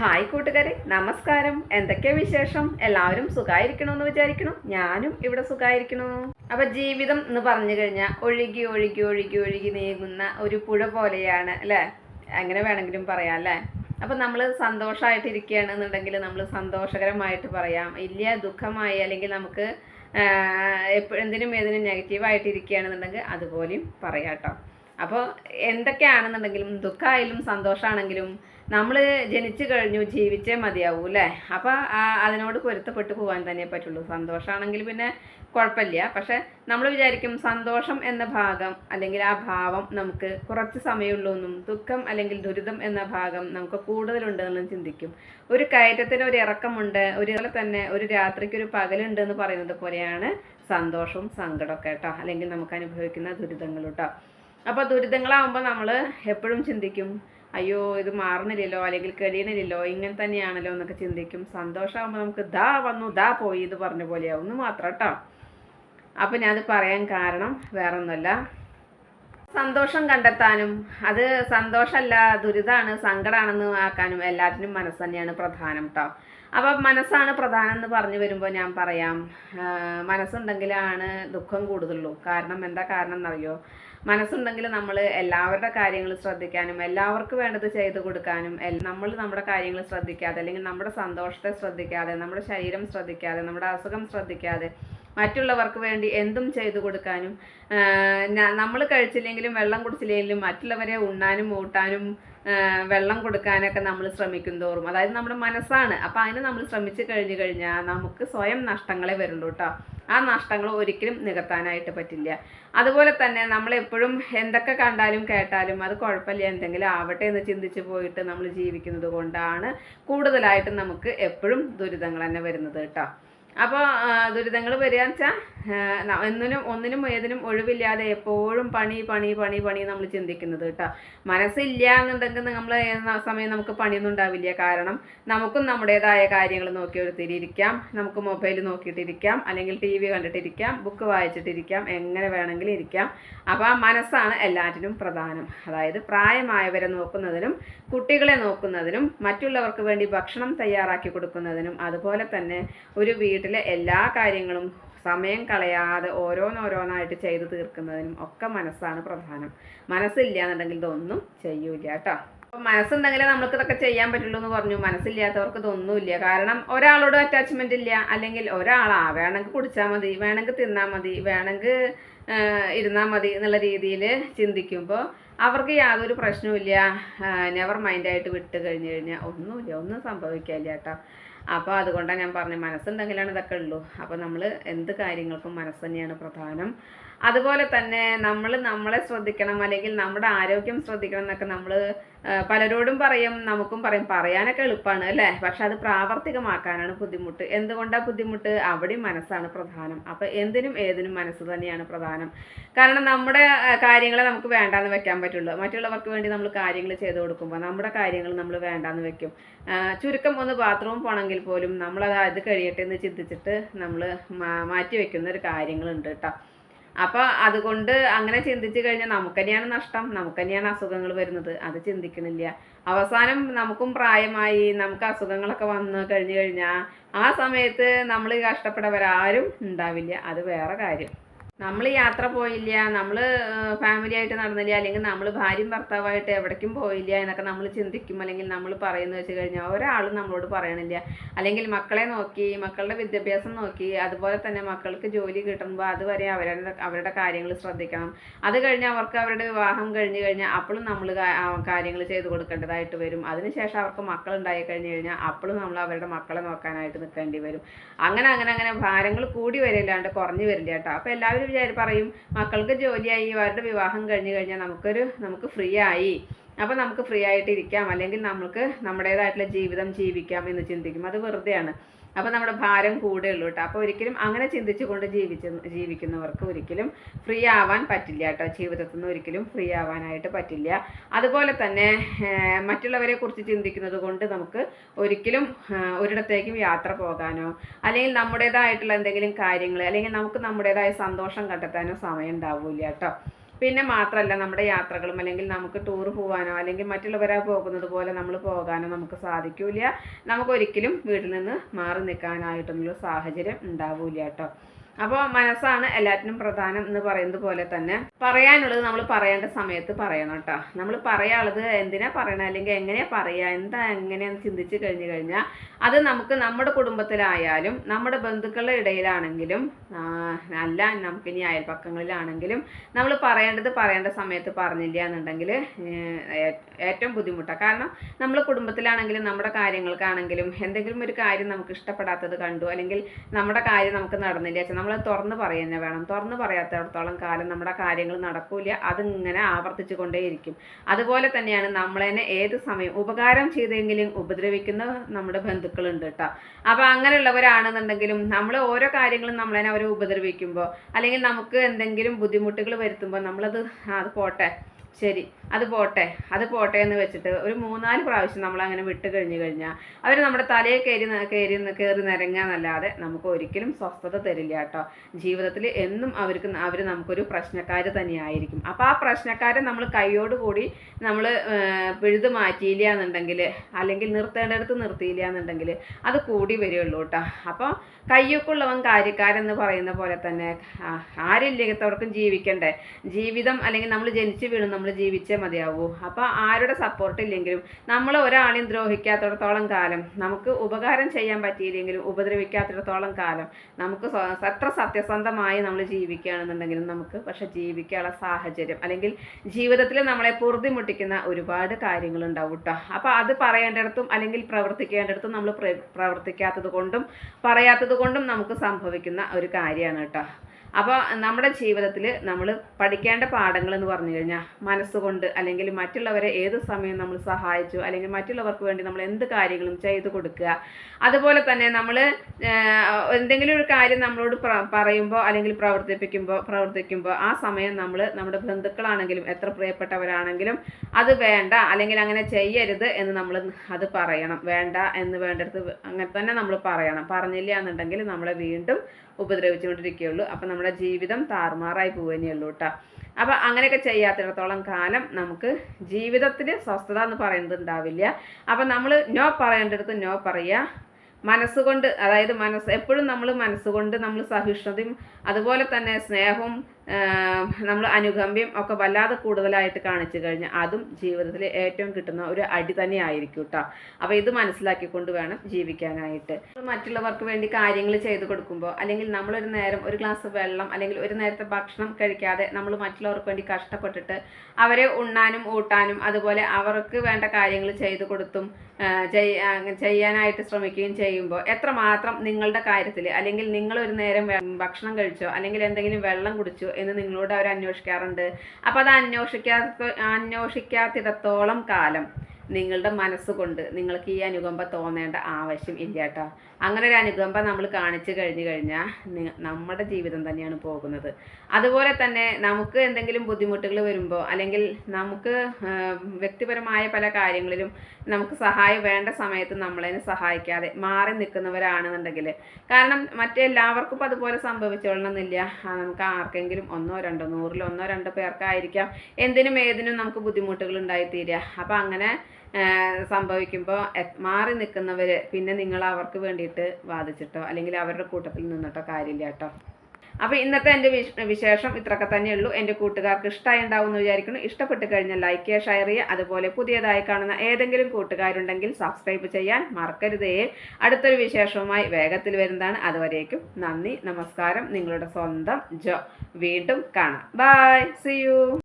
Hi കൂട്ടുകാരെ നമസ്കാരം. എന്തൊക്കെയാ വിശേഷം? എല്ലാവരും സുഖമായിരിക്കണമെന്ന് വിചാരിക്കണം ഞാനും ഇവിടെ സുഖമായിരിക്കണു അപ്പൊ ജീവിതം എന്ന് പറഞ്ഞു കഴിഞ്ഞാൽ ഒഴുകി ഒഴുകി ഒഴുകി ഒഴുകി നീങ്ങുന്ന ഒരു പുഴ പോലെയാണ് അല്ലേ? അങ്ങനെ വേണമെങ്കിലും പറയാം അല്ലേ? അപ്പൊ നമ്മൾ സന്തോഷമായിട്ടിരിക്കുകയാണെന്നുണ്ടെങ്കിൽ നമ്മൾ സന്തോഷകരമായിട്ട് പറയാം. ഇല്ല ദുഃഖമായി അല്ലെങ്കിൽ നമുക്ക് എന്തിനും ഏതിനും നെഗറ്റീവായിട്ട് ഇരിക്കുകയാണെന്നുണ്ടെങ്കിൽ അതുപോലെയും പറയാം കേട്ടോ. അപ്പോൾ എന്തൊക്കെയാണെന്നുണ്ടെങ്കിലും ദുഃഖമായാലും സന്തോഷമാണെങ്കിലും നമ്മൾ ജനിച്ചു കഴിഞ്ഞു ജീവിച്ചേ മതിയാവൂ അല്ലേ? അപ്പോൾ അതിനോട് പൊരുത്തപ്പെട്ടു പോകാൻ തന്നെ പറ്റുള്ളൂ. സന്തോഷമാണെങ്കിൽ പിന്നെ കുഴപ്പമില്ല. പക്ഷെ നമ്മൾ വിചാരിക്കും സന്തോഷം എന്ന ഭാഗം അല്ലെങ്കിൽ ആ ഭാവം നമുക്ക് കുറച്ച് സമയമുള്ളൂ എന്നും ദുഃഖം അല്ലെങ്കിൽ ദുരിതം എന്ന ഭാഗം നമുക്ക് കൂടുതലുണ്ടെന്നും ചിന്തിക്കും. ഒരു കയറ്റത്തിന് ഒരു ഇറക്കമുണ്ട് ഒരു പോലെ തന്നെ ഒരു രാത്രിക്ക് ഒരു പകലുണ്ട് എന്ന് പറയുന്നത് പോലെയാണ് സന്തോഷവും സങ്കടമൊക്കെ കേട്ടോ. അല്ലെങ്കിൽ നമുക്ക് അനുഭവിക്കുന്ന ദുരിതങ്ങൾ കേട്ടോ. അപ്പോൾ ദുരിതങ്ങളാവുമ്പോൾ നമ്മൾ എപ്പോഴും ചിന്തിക്കും അയ്യോ ഇത് മാറുന്നില്ലല്ലോ അല്ലെങ്കിൽ കഴിയണില്ലല്ലോ ഇങ്ങനെ തന്നെയാണല്ലോ എന്നൊക്കെ ചിന്തിക്കും. സന്തോഷമാകുമ്പോൾ നമുക്ക് ദാ വന്നു ദാ പോയി ഇത് പറഞ്ഞ പോലെയാവും. എന്ന് മാത്രം കേട്ടോ അപ്പം ഞാനത് പറയാൻ കാരണം വേറൊന്നുമല്ല. സന്തോഷം കണ്ടെത്താനും അത് സന്തോഷമല്ല ദുരിതമാണ് സങ്കടമാണെന്ന് ആക്കാനും എല്ലാത്തിനും മനസ്സ് തന്നെയാണ് പ്രധാനം കേട്ടോ അപ്പം മനസ്സാണ് പ്രധാനം എന്ന് പറഞ്ഞു വരുമ്പോൾ ഞാൻ പറയാം. മനസ്സുണ്ടെങ്കിലാണ് ദുഃഖം കൂടുതലുള്ളൂ. കാരണം എന്താ കാരണം എന്നറിയോ മനസ്സുണ്ടെങ്കിൽ നമ്മൾ എല്ലാവരുടെ കാര്യങ്ങൾ ശ്രദ്ധിക്കാനും എല്ലാവർക്കും വേണ്ടത് ചെയ്തു കൊടുക്കാനും നമ്മൾ നമ്മുടെ കാര്യങ്ങൾ ശ്രദ്ധിക്കാതെ അല്ലെങ്കിൽ നമ്മുടെ സന്തോഷത്തെ ശ്രദ്ധിക്കാതെ നമ്മുടെ ശരീരം ശ്രദ്ധിക്കാതെ നമ്മുടെ അസുഖം ശ്രദ്ധിക്കാതെ മറ്റുള്ളവർക്ക് വേണ്ടി എന്തും ചെയ്തു കൊടുക്കാനും നമ്മൾ കഴിച്ചില്ലെങ്കിലും വെള്ളം കുടിച്ചില്ലെങ്കിലും മറ്റുള്ളവരെ ഉണ്ണാനും ഊട്ടാനും വെള്ളം കൊടുക്കാനൊക്കെ നമ്മൾ ശ്രമിക്കും തോറും. അതായത് നമ്മുടെ മനസ്സാണ്. അപ്പോൾ അതിന് നമ്മൾ ശ്രമിച്ചു കഴിഞ്ഞു കഴിഞ്ഞാൽ നമുക്ക് സ്വയം നഷ്ടങ്ങളെ വരുള്ളൂ കേട്ടോ ആ നഷ്ടങ്ങൾ ഒരിക്കലും നികത്താനായിട്ട് പറ്റില്ല. അതുപോലെ തന്നെ നമ്മൾ എപ്പോഴും എന്തൊക്കെ കണ്ടാലും കേട്ടാലും അത് കുഴപ്പമില്ല. എന്തെങ്കിലും ആവട്ടെ എന്ന് ചിന്തിച്ച് പോയിട്ട് നമ്മൾ ജീവിക്കുന്നത് കൊണ്ടാണ് കൂടുതലായിട്ടും നമുക്ക് എപ്പോഴും ദുരിതങ്ങൾ തന്നെ വരുന്നത് കേട്ടോ അപ്പോൾ ദുരിതങ്ങൾ വരിക വെച്ചാൽ ഒന്നിനും ഒന്നിനും ഏതിനും ഒഴിവില്ലാതെ എപ്പോഴും പണി പണി പണി പണി നമ്മൾ ചിന്തിക്കുന്നത് കേട്ടോ. മനസ്സില്ല എന്നുണ്ടെങ്കിൽ നമ്മൾ സമയം നമുക്ക് പണിയൊന്നും ഉണ്ടാവില്ല. കാരണം നമുക്കും നമ്മുടേതായ കാര്യങ്ങൾ നോക്കി ഒരുത്തിരിക്കാം നമുക്ക് മൊബൈൽ നോക്കിയിട്ടിരിക്കാം. അല്ലെങ്കിൽ ടി വി കണ്ടിട്ടിരിക്കാം. ബുക്ക് വായിച്ചിട്ടിരിക്കാം. എങ്ങനെ വേണമെങ്കിലും ഇരിക്കാം. അപ്പോൾ ആ മനസ്സാണ് എല്ലാറ്റിനും പ്രധാനം. അതായത് പ്രായമായവരെ നോക്കുന്നതിനും കുട്ടികളെ നോക്കുന്നതിനും മറ്റുള്ളവർക്ക് വേണ്ടി ഭക്ഷണം തയ്യാറാക്കി കൊടുക്കുന്നതിനും അതുപോലെ തന്നെ ഒരു വീട്ടിലെ എല്ലാ കാര്യങ്ങളും സമയം കളയാതെ ഓരോന്നോരോന്നായിട്ട് ചെയ്തു തീർക്കുന്നതിനും ഒക്കെ മനസ്സാണ് പ്രധാനം. മനസ്സില്ല എന്നുണ്ടെങ്കിൽ ഇതൊന്നും ചെയ്യൂല കേട്ടോ. അപ്പോൾ മനസ്സുണ്ടെങ്കിലേ നമുക്ക് ഇതൊക്കെ ചെയ്യാൻ പറ്റുള്ളൂ എന്ന് പറഞ്ഞു. മനസ്സില്ലാത്തവർക്ക് ഇതൊന്നുമില്ല കാരണം ഒരാളോട് അറ്റാച്ച്മെന്റ് ഇല്ല. അല്ലെങ്കിൽ ഒരാളാ വേണമെങ്കിൽ കുടിച്ചാൽ മതി. വേണമെങ്കിൽ തിന്നാൽ മതി. വേണമെങ്കിൽ ഇരുന്നാൽ മതി എന്നുള്ള രീതിയിൽ ചിന്തിക്കുമ്പോൾ അവർക്ക് യാതൊരു പ്രശ്നവുമില്ല നെവർ മൈൻഡായിട്ട് വിട്ട് കഴിഞ്ഞ് കഴിഞ്ഞാൽ ഒന്നുമില്ല. ഒന്നും സംഭവിക്കില്ല കേട്ടോ. അപ്പോൾ അതുകൊണ്ടാണ് ഞാൻ പറഞ്ഞത് മനസ്സുണ്ടെങ്കിലാണ് ഇതൊക്കെ ഉള്ളൂ. അപ്പോൾ നമ്മൾ എന്ത് കാര്യങ്ങൾക്കും മനസ്സ് തന്നെയാണ് പ്രധാനം. അതുപോലെ തന്നെ നമ്മൾ നമ്മളെ ശ്രദ്ധിക്കണം അല്ലെങ്കിൽ നമ്മുടെ ആരോഗ്യം ശ്രദ്ധിക്കണം എന്നൊക്കെ നമ്മൾ പലരോടും പറയും നമുക്കും പറയും. പറയാനൊക്കെ എളുപ്പമാണ് അല്ലേ? പക്ഷെ അത് പ്രാവർത്തികമാക്കാനാണ് ബുദ്ധിമുട്ട്. എന്തുകൊണ്ടാണ് ബുദ്ധിമുട്ട്? അവിടെയും മനസ്സാണ് പ്രധാനം. അപ്പോൾ എന്തിനും ഏതിനും മനസ്സ് തന്നെയാണ് പ്രധാനം. കാരണം നമ്മുടെ കാര്യങ്ങളെ നമുക്ക് വേണ്ടാന്ന് വെക്കാൻ പറ്റുള്ളൂ. മറ്റുള്ളവർക്ക് വേണ്ടി നമ്മൾ കാര്യങ്ങൾ ചെയ്തു കൊടുക്കുമ്പോൾ നമ്മുടെ കാര്യങ്ങൾ നമ്മൾ വേണ്ടാന്ന് വെക്കും. ചുരുക്കം ഒന്ന് ബാത്റൂം പോകണമെങ്കിൽ പോലും നമ്മളത് അത് കഴിയട്ടെ എന്ന് ചിന്തിച്ചിട്ട് നമ്മൾ മാറ്റി വെക്കുന്ന ഒരു കാര്യങ്ങളുണ്ട് കേട്ടോ. അപ്പോൾ അതുകൊണ്ട് അങ്ങനെ ചിന്തിച്ചു കഴിഞ്ഞാൽ നമുക്ക് തന്നെയാണ് നഷ്ടം നമുക്ക് തന്നെയാണ് അസുഖങ്ങൾ വരുന്നത്. അത് ചിന്തിക്കണില്ല. അവസാനം നമുക്കും പ്രായമായി നമുക്ക് അസുഖങ്ങളൊക്കെ വന്നു കഴിഞ്ഞു കഴിഞ്ഞാൽ ആ സമയത്ത് നമ്മൾ കഷ്ടപ്പെടവരാരും ഉണ്ടാവില്ല. അത് വേറെ കാര്യം. നമ്മൾ യാത്ര പോയില്ല നമ്മൾ ഫാമിലി ആയിട്ട് നടന്നില്ല അല്ലെങ്കിൽ നമ്മൾ ഭാര്യയും ഭർത്താവായിട്ട് എവിടേക്കും പോയില്ല എന്നൊക്കെ നമ്മൾ ചിന്തിക്കും അല്ലെങ്കിൽ നമ്മൾ പറയുന്നത് വെച്ച് കഴിഞ്ഞാൽ ഒരാളും നമ്മളോട് പറയണില്ല. അല്ലെങ്കിൽ മക്കളെ നോക്കി മക്കളുടെ വിദ്യാഭ്യാസം നോക്കി അതുപോലെ തന്നെ മക്കൾക്ക് ജോലി കിട്ടുമ്പോൾ അതുവരെ അവരുടെ അവരുടെ കാര്യങ്ങൾ ശ്രദ്ധിക്കണം. അത് കഴിഞ്ഞ് അവർക്ക് അവരുടെ വിവാഹം കഴിഞ്ഞ് കഴിഞ്ഞാൽ അപ്പോഴും നമ്മൾ കാര്യങ്ങൾ ചെയ്തു കൊടുക്കേണ്ടതായിട്ട് വരും. അതിനുശേഷം അവർക്ക് മക്കൾ ഉണ്ടായി കഴിഞ്ഞ് കഴിഞ്ഞാൽ അപ്പോഴും നമ്മൾ അവരുടെ മക്കളെ നോക്കാനായിട്ട് നിൽക്കേണ്ടി വരും. അങ്ങനെ അങ്ങനെ അങ്ങനെ ഭാരങ്ങൾ കൂടി വരില്ലാണ്ട് കുറഞ്ഞു വരില്ല കേട്ടോ. അപ്പോൾ എല്ലാവരും വിചാരി പറയും മക്കൾക്ക് ജോലിയായി അവരുടെ വിവാഹം കഴിഞ്ഞു കഴിഞ്ഞാൽ നമുക്കൊരു നമുക്ക് ഫ്രീ ആയി അപ്പോൾ നമുക്ക് ഫ്രീ ആയിട്ട് ഇരിക്കാം. അല്ലെങ്കിൽ നമുക്ക് നമ്മുടേതായിട്ടുള്ള ജീവിതം ജീവിക്കാം എന്ന് ചിന്തിക്കും. അത് വെറുതെയാണ്. അപ്പോൾ നമ്മുടെ ഭാരം കൂടുകയുള്ളൂ കേട്ടോ അപ്പോൾ ഒരിക്കലും അങ്ങനെ ചിന്തിച്ചുകൊണ്ട് ജീവിച്ച് ജീവിക്കുന്നവർക്ക് ഒരിക്കലും ഫ്രീ ആവാൻ പറ്റില്ല കേട്ടോ ജീവിതത്തിൽ നിന്ന് ഒരിക്കലും ഫ്രീ ആവാനായിട്ട് പറ്റില്ല. അതുപോലെ തന്നെ മറ്റുള്ളവരെ കുറിച്ച് ചിന്തിക്കുന്നത് കൊണ്ട് നമുക്ക് ഒരിക്കലും ഒരിടത്തേക്കും യാത്ര പോകാനോ അല്ലെങ്കിൽ നമ്മുടേതായിട്ടുള്ള എന്തെങ്കിലും കാര്യങ്ങൾ അല്ലെങ്കിൽ നമുക്ക് നമ്മുടേതായ സന്തോഷം കണ്ടെത്താനോ സമയം ഉണ്ടാവില്ല കേട്ടോ പിന്നെ മാത്രമല്ല നമ്മുടെ യാത്രകളും അല്ലെങ്കിൽ നമുക്ക് ടൂർ പോകാനോ അല്ലെങ്കിൽ മറ്റുള്ളവരാ പോകുന്നത് പോലെ നമ്മൾ പോകാനോ നമുക്ക് സാധിക്കില്ല. നമുക്കൊരിക്കലും വീട്ടിൽ നിന്ന് മാറി നിൽക്കാനായിട്ടൊന്നുള്ള സാഹചര്യം ഉണ്ടാവില്ല കേട്ടോ. അപ്പോൾ മനസ്സാണ് എല്ലാറ്റിനും പ്രധാനം എന്ന് പറയുന്നത് പോലെ തന്നെ. പറയാനുള്ളത് നമ്മൾ പറയേണ്ട സമയത്ത് പറയണം കേട്ടോ. നമ്മൾ പറയാനുള്ളത് എന്തിനാ പറയണം? അല്ലെങ്കിൽ എങ്ങനെയാ പറയുക എന്താ എങ്ങനെയാന്ന് ചിന്തിച്ച് കഴിഞ്ഞു കഴിഞ്ഞാൽ അത് നമുക്ക് നമ്മുടെ കുടുംബത്തിലായാലും നമ്മുടെ ബന്ധുക്കളുടെ ഇടയിലാണെങ്കിലും അല്ല നമുക്ക് ഇനി അയൽപ്പക്കങ്ങളിലാണെങ്കിലും നമ്മൾ പറയേണ്ടത് പറയേണ്ട സമയത്ത് പറഞ്ഞില്ല എന്നുണ്ടെങ്കിൽ ഏറ്റവും ബുദ്ധിമുട്ടാണ് കാരണം നമ്മൾ കുടുംബത്തിലാണെങ്കിലും നമ്മുടെ കാര്യങ്ങൾക്കാണെങ്കിലും എന്തെങ്കിലും ഒരു കാര്യം നമുക്ക് ഇഷ്ടപ്പെടാത്തത് കണ്ടു അല്ലെങ്കിൽ നമ്മുടെ കാര്യം നമുക്ക് നടന്നില്ല. നമ്മൾ തുറന്ന് പറയുന്ന വേണം. തുറന്ന് പറയാത്തടത്തോളം കാലം നമ്മുടെ കാര്യങ്ങൾ നടക്കൂല അതിങ്ങനെ ആവർത്തിച്ചു കൊണ്ടേയിരിക്കും. അതുപോലെ തന്നെയാണ് നമ്മളതിനെ ഏത് സമയം ഉപകാരം ചെയ്തെങ്കിലും ഉപദ്രവിക്കുന്ന നമ്മുടെ ബന്ധുക്കളുണ്ട് കേട്ടോ അപ്പോൾ അങ്ങനെയുള്ളവരാണെന്നുണ്ടെങ്കിലും നമ്മൾ ഓരോ കാര്യങ്ങളും നമ്മളതിനെ അവരെ ഉപദ്രവിക്കുമ്പോൾ അല്ലെങ്കിൽ നമുക്ക് എന്തെങ്കിലും ബുദ്ധിമുട്ടുകൾ വരുത്തുമ്പോൾ നമ്മളത് അത് പോട്ടെ. ശരി അത് പോട്ടെ അത് പോട്ടെ എന്ന് വെച്ചിട്ട് ഒരു മൂന്നാൽ പ്രാവശ്യം നമ്മൾ അങ്ങനെ വിട്ട് കഴിഞ്ഞു കഴിഞ്ഞാൽ അവർ നമ്മുടെ തലയെ കയറി കയറി കയറി നിരങ്ങാന്നല്ലാതെ നമുക്ക് ഒരിക്കലും സ്വസ്ഥത തരില്ല കേട്ടോ. ജീവിതത്തിൽ എന്നും അവർക്ക് അവർ നമുക്കൊരു പ്രശ്നക്കാർ തന്നെയായിരിക്കും. അപ്പോൾ ആ പ്രശ്നക്കാരെ നമ്മൾ കൈയോടുകൂടി നമ്മൾ പിഴുത് മാറ്റിയില്ല എന്നുണ്ടെങ്കിൽ അല്ലെങ്കിൽ നിർത്തേണ്ടടുത്ത് നിർത്തിയില്ല എന്നുണ്ടെങ്കിൽ അത് കൂടി വരികയുള്ളൂ കേട്ടോ. അപ്പോൾ കയ്യൊക്കെയുള്ളവൻ കാര്യക്കാരെന്ന് പറയുന്ന പോലെ തന്നെ ആരില്ലാത്തവർക്കും ജീവിക്കണ്ടേ? ജീവിതം അല്ലെങ്കിൽ നമ്മൾ ജനിച്ചു വീണു നമ്മൾ ജീവിച്ചേ മതിയാവൂ. അപ്പോൾ ആരുടെ സപ്പോർട്ട് ഇല്ലെങ്കിലും നമ്മൾ ഒരാളെയും ദ്രോഹിക്കാത്തിടത്തോളം കാലം നമുക്ക് ഉപകാരം ചെയ്യാൻ പറ്റിയില്ലെങ്കിലും ഉപദ്രവിക്കാത്തിടത്തോളം കാലം നമുക്ക് എത്ര സത്യസന്ധമായി നമ്മൾ ജീവിക്കുകയാണെന്നുണ്ടെങ്കിലും നമുക്ക് പക്ഷെ ജീവിക്കാനുള്ള സാഹചര്യം അല്ലെങ്കിൽ ജീവിതത്തിൽ നമ്മളെ പൊറുതിമുട്ടിക്കുന്ന ഒരുപാട് കാര്യങ്ങൾ ഉണ്ടാവും കേട്ടോ അപ്പോൾ അത് പറയേണ്ടിടത്തും അല്ലെങ്കിൽ പ്രവർത്തിക്കേണ്ടിടത്തും നമ്മൾ പ്രവർത്തിക്കാത്തത് കൊണ്ടും പറയാത്തത് കൊണ്ടും നമുക്ക് സംഭവിക്കുന്ന ഒരു കാര്യമാണ് കേട്ടോ അപ്പോൾ നമ്മുടെ ജീവിതത്തിൽ നമ്മൾ പഠിക്കേണ്ട പാഠങ്ങൾ എന്ന് പറഞ്ഞു കഴിഞ്ഞാൽ മനസ്സുകൊണ്ട് അല്ലെങ്കിൽ മറ്റുള്ളവരെ ഏത് സമയം നമ്മൾ സഹായിച്ചു അല്ലെങ്കിൽ മറ്റുള്ളവർക്ക് വേണ്ടി നമ്മൾ എന്ത് കാര്യങ്ങളും ചെയ്തു കൊടുക്കുക. അതുപോലെ തന്നെ നമ്മൾ എന്തെങ്കിലും ഒരു കാര്യം നമ്മളോട് പറയുമ്പോൾ അല്ലെങ്കിൽ പ്രവർത്തിപ്പിക്കുമ്പോൾ പ്രവർത്തിക്കുമ്പോൾ ആ സമയം നമ്മൾ നമ്മുടെ ബന്ധുക്കളാണെങ്കിലും എത്ര പ്രിയപ്പെട്ടവരാണെങ്കിലും അത് വേണ്ട അല്ലെങ്കിൽ അങ്ങനെ ചെയ്യരുത് എന്ന് നമ്മൾ അത് പറയണം. വേണ്ട എന്ന് വേണ്ടടുത്ത് അങ്ങനെ തന്നെ നമ്മൾ പറയണം. പറഞ്ഞില്ല എന്നുണ്ടെങ്കിൽ നമ്മളെ വീണ്ടും ഉപദ്രവിച്ചുകൊണ്ടിരിക്കുകയുള്ളൂ. അപ്പം നമ്മുടെ ജീവിതം താറുമാറായി പോവുകയുള്ളൂ കേട്ടോ. അപ്പം അങ്ങനെയൊക്കെ ചെയ്യാത്തിടത്തോളം കാലം നമുക്ക് ജീവിതത്തിൽ സ്വസ്ഥത എന്ന് പറയുന്നത് ഉണ്ടാവില്ല. അപ്പം നമ്മൾ നോ പറയേണ്ടടുത്ത് നോ പറയുക. മനസ്സുകൊണ്ട് അതായത് മനസ്സ് എപ്പോഴും നമ്മൾ മനസ്സുകൊണ്ട് നമ്മൾ സഹിഷ്ണുതയും അതുപോലെ തന്നെ സ്നേഹവും നമ്മൾ അനുകമ്പ്യം ഒക്കെ വല്ലാതെ കൂടുതലായിട്ട് കാണിച്ചു കഴിഞ്ഞാൽ അതും ജീവിതത്തിൽ ഏറ്റവും കിട്ടുന്ന ഒരു അടി തന്നെ ആയിരിക്കും കേട്ടോ അപ്പോൾ ഇത് മനസ്സിലാക്കിക്കൊണ്ട് വേണം ജീവിക്കാനായിട്ട്. മറ്റുള്ളവർക്ക് വേണ്ടി കാര്യങ്ങൾ ചെയ്തു കൊടുക്കുമ്പോൾ അല്ലെങ്കിൽ നമ്മളൊരു നേരം ഒരു ഗ്ലാസ് വെള്ളം അല്ലെങ്കിൽ ഒരു നേരത്തെ ഭക്ഷണം കഴിക്കാതെ നമ്മൾ മറ്റുള്ളവർക്ക് വേണ്ടി കഷ്ടപ്പെട്ടിട്ട് അവരെ ഉണ്ണാനും ഊട്ടാനും അതുപോലെ അവർക്ക് വേണ്ട കാര്യങ്ങൾ ചെയ്തു കൊടുത്തും ചെയ്യാനായിട്ട് ശ്രമിക്കുകയും ചെയ്യുമ്പോൾ എത്രമാത്രം നിങ്ങളുടെ കാര്യത്തിൽ അല്ലെങ്കിൽ നിങ്ങൾ ഒരു നേരം ഭക്ഷണം കഴിച്ചോ അല്ലെങ്കിൽ എന്തെങ്കിലും വെള്ളം കുടിച്ചോ എന്ന് നിങ്ങളോട് അവർ അന്വേഷിക്കാറുണ്ട്. അപ്പോൾ അത് അന്വേഷിക്കാത്ത അന്വേഷിക്കാത്തിടത്തോളം കാലം നിങ്ങളുടെ മനസ്സുകൊണ്ട് നിങ്ങൾക്ക് ഈ അനുകമ്പ തോന്നേണ്ട ആവശ്യം ഇല്ല കേട്ടോ. അങ്ങനെ ഒരു അനുകമ്പ നമ്മൾ കാണിച്ചു കഴിഞ്ഞു കഴിഞ്ഞാൽ നമ്മുടെ ജീവിതം തന്നെയാണ് പോകുന്നത്. അതുപോലെ തന്നെ നമുക്ക് എന്തെങ്കിലും ബുദ്ധിമുട്ടുകൾ വരുമ്പോൾ അല്ലെങ്കിൽ നമുക്ക് വ്യക്തിപരമായ പല കാര്യങ്ങളിലും നമുക്ക് സഹായം വേണ്ട സമയത്ത് നമ്മളതിനെ സഹായിക്കാതെ മാറി നിൽക്കുന്നവരാണെന്നുണ്ടെങ്കിൽ കാരണം മറ്റെല്ലാവർക്കും അതുപോലെ സംഭവിച്ചോളണമെന്നില്ല നമുക്ക് ആർക്കെങ്കിലും ഒന്നോ രണ്ടോ നൂറിൽ ഒന്നോ രണ്ടോ പേർക്കായിരിക്കാം. എന്തിനും ഏതിനും നമുക്ക് ബുദ്ധിമുട്ടുകൾ ഉണ്ടായിത്തീരുക അപ്പം അങ്ങനെ സംഭവിക്കുമ്പോൾ മാറി നിൽക്കുന്നവർ പിന്നെ നിങ്ങൾ അവർക്ക് വേണ്ടിയിട്ട് വാദിച്ചിട്ടോ അല്ലെങ്കിൽ അവരുടെ കൂട്ടത്തിൽ നിന്നിട്ടോ കാര്യമില്ല കേട്ടോ. അപ്പോൾ ഇന്നത്തെ എന്റെ വിശേഷം ഇത്രയൊക്കെ തന്നെയുള്ളൂ എന്റെ കൂട്ടുകാർക്ക് ഇഷ്ടമായി ഉണ്ടാവും എന്ന് വിചാരിക്കുന്നു. ഇഷ്ടപ്പെട്ട് കഴിഞ്ഞാൽ ലൈക്ക് ചെയ്യുക ഷെയർ ചെയ്യുക. അതുപോലെ പുതിയതായി കാണുന്ന ഏതെങ്കിലും കൂട്ടുകാരുണ്ടെങ്കിൽ സബ്സ്ക്രൈബ് ചെയ്യാൻ മറക്കരുതേ. അടുത്തൊരു വിശേഷവുമായി വേഗത്തിൽ വരുന്നതാണ്. അതുവരേക്കും നന്ദി നമസ്കാരം. നിങ്ങളുടെ സ്വന്തം ജോ. വീണ്ടും കാണാം. Bye C U